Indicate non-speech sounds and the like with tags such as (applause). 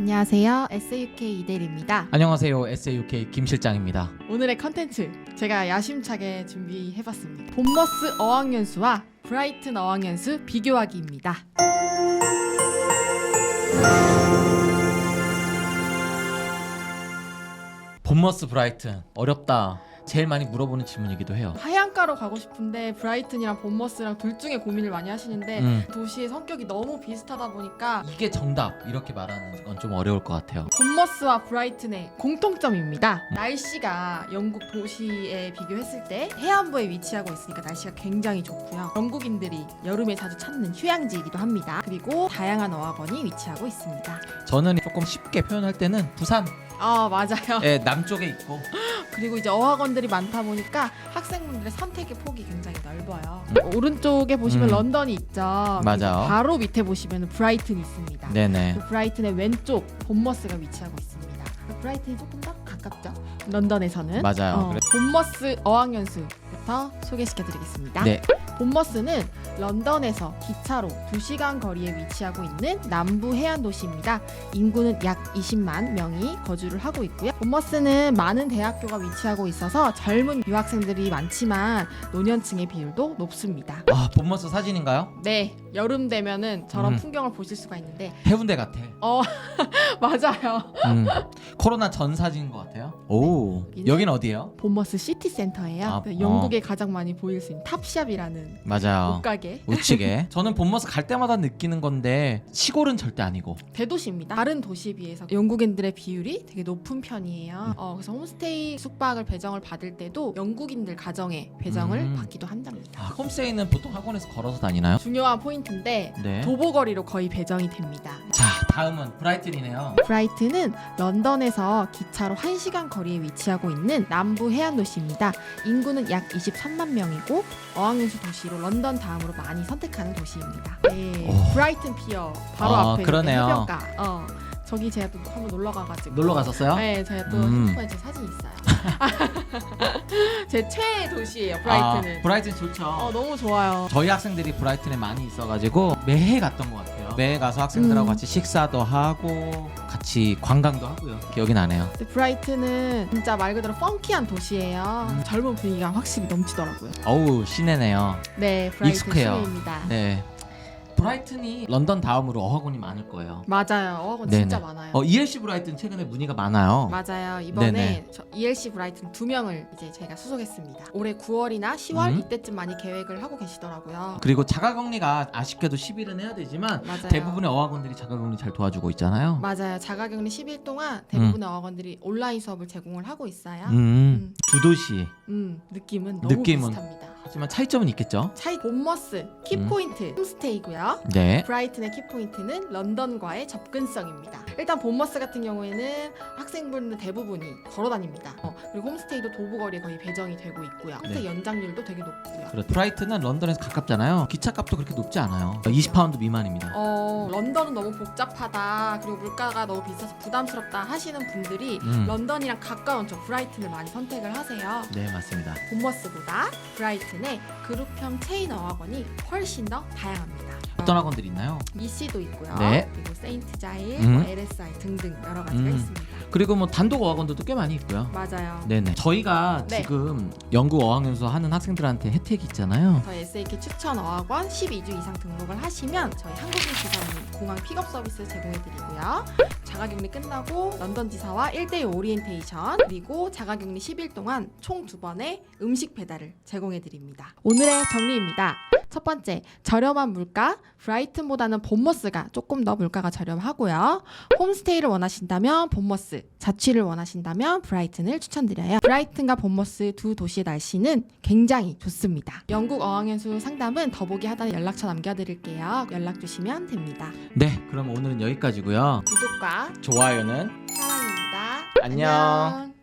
안녕하세요. SUK 이대리입니다. 안녕하세요. SAUK 김 실장입니다. 오늘의 컨텐츠 제가 야심차게 준비해봤습니다. 본머스 어학연수와 브라이튼 어학연수 비교하기입니다. 본머스 브라이튼 어렵다. 제일 많이 물어보는 질문이기도 해요. 하얀가로 가고 싶은데 브라이튼이랑 본머스랑 둘 중에 고민을 많이 하시는데 음. 도시의 성격이 너무 비슷하다 보니까 이게 정답 이렇게 말하는 건 좀 어려울 것 같아요. 본머스와 브라이튼의 공통점입니다. 날씨가 영국 도시에 비교했을 때 해안부에 위치하고 있으니까 날씨가 굉장히 좋고요. 영국인들이 여름에 자주 찾는 휴양지이기도 합니다. 그리고 다양한 어학원이 위치하고 있습니다. 저는 조금 쉽게 표현할 때는 부산의 아 맞아요. 남쪽에 있고 (laughs) 그리고 이제 어학원들이 많다 보니까 학생분들의 선택의 폭이 굉장히 넓어요. 음. 오른쪽에 보시면 음. 런던이 있죠. 맞아요. 바로 밑에 보시면 브라이튼이 있습니다. 네네. 그 브라이튼의 왼쪽 본머스가 위치하고 있습니다. 그 브라이튼이 조금 더 가깝죠. 런던에서는 맞아요. 어, 그래- 본머스 어학연수부터 소개시켜드리겠습니다. 네. 본머스는 런던에서 기차로 2시간 거리에 위치하고 있는 남부 해안 도시입니다. 인구는 약 20만 명이 거주를 하고 있고요. 본머스는 많은 대학교가 위치하고 있어서 젊은 유학생들이 많지만 노년층의 비율도 높습니다. 아 본머스 사진인가요? 네, 여름 되면은 저런 음. 풍경을 보실 수가 있는데 해운대 같아. 어 (laughs) 맞아요. 음. 코로나 전 사진인 것 같아요. 오 여긴 어디예요? 본머스 시티 센터예요. 아, 네, 어. 영국에 가장 많이 보일 수 있는 탑샵이라는 맞아요. 옷가게 우측에. (laughs) 저는 본머스 갈 때마다 느끼는 건데 시골은 절대 아니고. 대도시입니다. 다른 도시에 비해서 영국인들의 비율이 되게 높은 편이에요. 음. 어, 그래서 홈스테이 숙박을 배정을 받을 때도 영국인들 가정에 배정을 음. 받기도 한답니다. 아, 홈스테이는 보통 학원에서 걸어서 다니나요? 중요한 포인트인데 네. 도보거리로 거의 배정이 됩니다. 자 다음은 브라이튼이네요. 브라이튼은 런던에서 기차로 1시간 거리에 위치하고 있는 남부 해안 도시입니다. 인구는 약 23만 명이고 어학연수 도시로 런던 다음으로 많이 선택하는 도시입니다. 네, 오. 브라이튼 피어 바로 아, 앞에 그러네요. 있는 해변가. 어, 저기 제가 또 한번 놀러 가가지고 놀러 갔었어요? 네, 제가 또 음. 핸드폰에 제 사진 있어요. (laughs) 제 최애 도시예요, 브라이튼은. 아, 브라이튼 좋죠. 어, 너무 좋아요. 저희 학생들이 브라이튼에 많이 있어가지고 매해 갔던 것 같아요. 매해 가서 학생들하고 음. 같이 식사도 하고 같이 관광도 하고요. 기억이 나네요. 근데 브라이튼은 진짜 말 그대로 펑키한 도시예요. 음. 젊은 분위기가 확실히 넘치더라고요. 어우 시내네요. 네, 브라이튼 익숙해요. 시내입니다. 네. 브라이튼이 런던 다음으로 어학원이 많을 거예요. 맞아요. 어학원 네네. 진짜 많아요. 어, ELC 브라이튼 최근에 문의가 많아요. 맞아요. 이번에 네네. 저 ELC 브라이튼 두 명을 이제 저희가 수속했습니다. 올해 9월이나 10월 음. 이때쯤 많이 계획을 하고 계시더라고요. 그리고 자가격리가 아쉽게도 10일은 해야 되지만 맞아요. 대부분의 어학원들이 자가격리 잘 도와주고 있잖아요. 맞아요. 자가격리 10일 동안 대부분의 어학원들이 온라인 수업을 제공을 하고 있어요. 음, 음. 두 도시. 음, 느낌은 너무 느낌은. 비슷합니다. 하지만 차이점은 있겠죠. 차이 본머스 키포인트 홈스테이고요. 네. 브라이튼의 키포인트는 런던과의 접근성입니다. 일단 본머스 같은 경우에는 학생분들 대부분이 걸어다닙니다. 어, 그리고 홈스테이도 도보거리에 거의 배정이 되고 있고요. 홈스테이 연장률도 되게 높고요. 그렇 브라이튼은 런던에서 가깝잖아요. 기차 값도 그렇게 높지 않아요. 20파운드 미만입니다. 어, 런던은 너무 복잡하다. 그리고 물가가 너무 비싸서 부담스럽다 하시는 분들이 음. 런던이랑 가까운 저 브라이튼을 많이 선택을 하세요. 네, 맞습니다. 본머스보다 브라이튼 의 그룹형 체인 어학원이 훨씬 더 다양합니다. 어떤 학원들이 있나요? 미시도 있고요. 네. 그리고 세인트 자일, 음. 뭐 LSI 등등 여러 가지가 음. 있습니다. 그리고 뭐 단독 어학원들도 꽤 많이 있고요. 맞아요. 네네. 저희가 네. 지금 영국 어학연수 하는 학생들한테 혜택이 있잖아요. 저희 SAK 추천 어학원 12주 이상 등록을 하시면 저희 한국인 기사님 공항 픽업 서비스 제공해드리고요. 자가격리 끝나고 런던 지사와 1대1 오리엔테이션 그리고 자가격리 10일 동안 총 두 번의 음식 배달을 제공해드립니다. 오늘의 정리입니다. 첫 번째, 저렴한 물가. 브라이튼보다는 본머스가 조금 더 물가가 저렴하고요. 홈스테이를 원하신다면 본머스, 자취를 원하신다면 브라이튼을 추천드려요. 브라이튼과 본머스 두 도시의 날씨는 굉장히 좋습니다. 영국 어학연수 상담은 더보기 하단에 연락처 남겨드릴게요. 연락 주시면 됩니다. 네, 그럼 오늘은 여기까지고요. 구독과 좋아요는 사랑입니다. 안녕. 안녕.